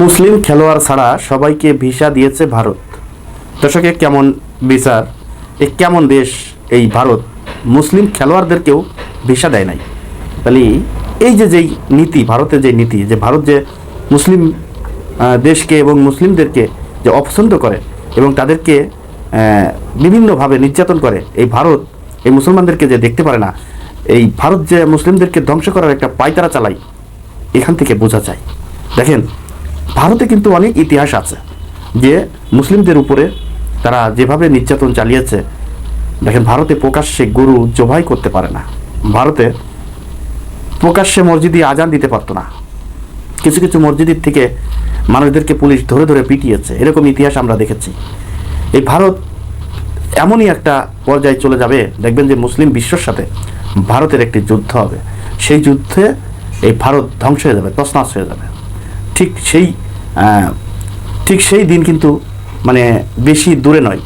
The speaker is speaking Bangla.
মুসলিম খেলোয়াড় ছাড়া সবাইকে ভিসা দিয়েছে ভারত। দর্শকে কেমন বিচার? এ কেমন দেশ এই ভারত? মুসলিম খেলোয়াড়দেরকেও ভিসা দেয় নাই। তাহলে এই যে যেই নীতি, ভারতের যে নীতি, যে ভারত যে মুসলিম দেশকে এবং মুসলিমদেরকে যে অপছন্দ করে এবং তাদেরকে বিভিন্নভাবে নির্যাতন করে, এই ভারত, এই মুসলমানদেরকে যে দেখতে পারে না, এই ভারত যে মুসলিমদেরকে ধ্বংস করার একটা পায়তারা চালায় এখান থেকে বোঝা যায়। দেখেন ভারতে কিন্তু অনেক ইতিহাস আছে যে মুসলিমদের উপরে তারা যেভাবে নির্যাতন চালিয়েছে, দেখেন ভারতে প্রকাশ্যে গরু জবাই করতে পারে না। ভারতে প্রকাশ্যে মসজিদে আজান দিতে পারতো না। কিছু কিছু মসজিদের থেকে মানুষদেরকে পুলিশ ধরে ধরে পিটিয়েছে। এরকম ইতিহাস আমরা দেখেছি। এই ভারত এমনই একটা পর্যায়ে চলে যাবে, দেখবেন যে মুসলিম বিশ্বর সাথে ভারতের একটি যুদ্ধ হবে। সেই যুদ্ধে এই ভারত ধ্বংস হয়ে যাবে, তছনছ হয়ে যাবে। ঠিক সেই ঠিক সেই দিন কিন্তু মানে বেশি দূরে নয়।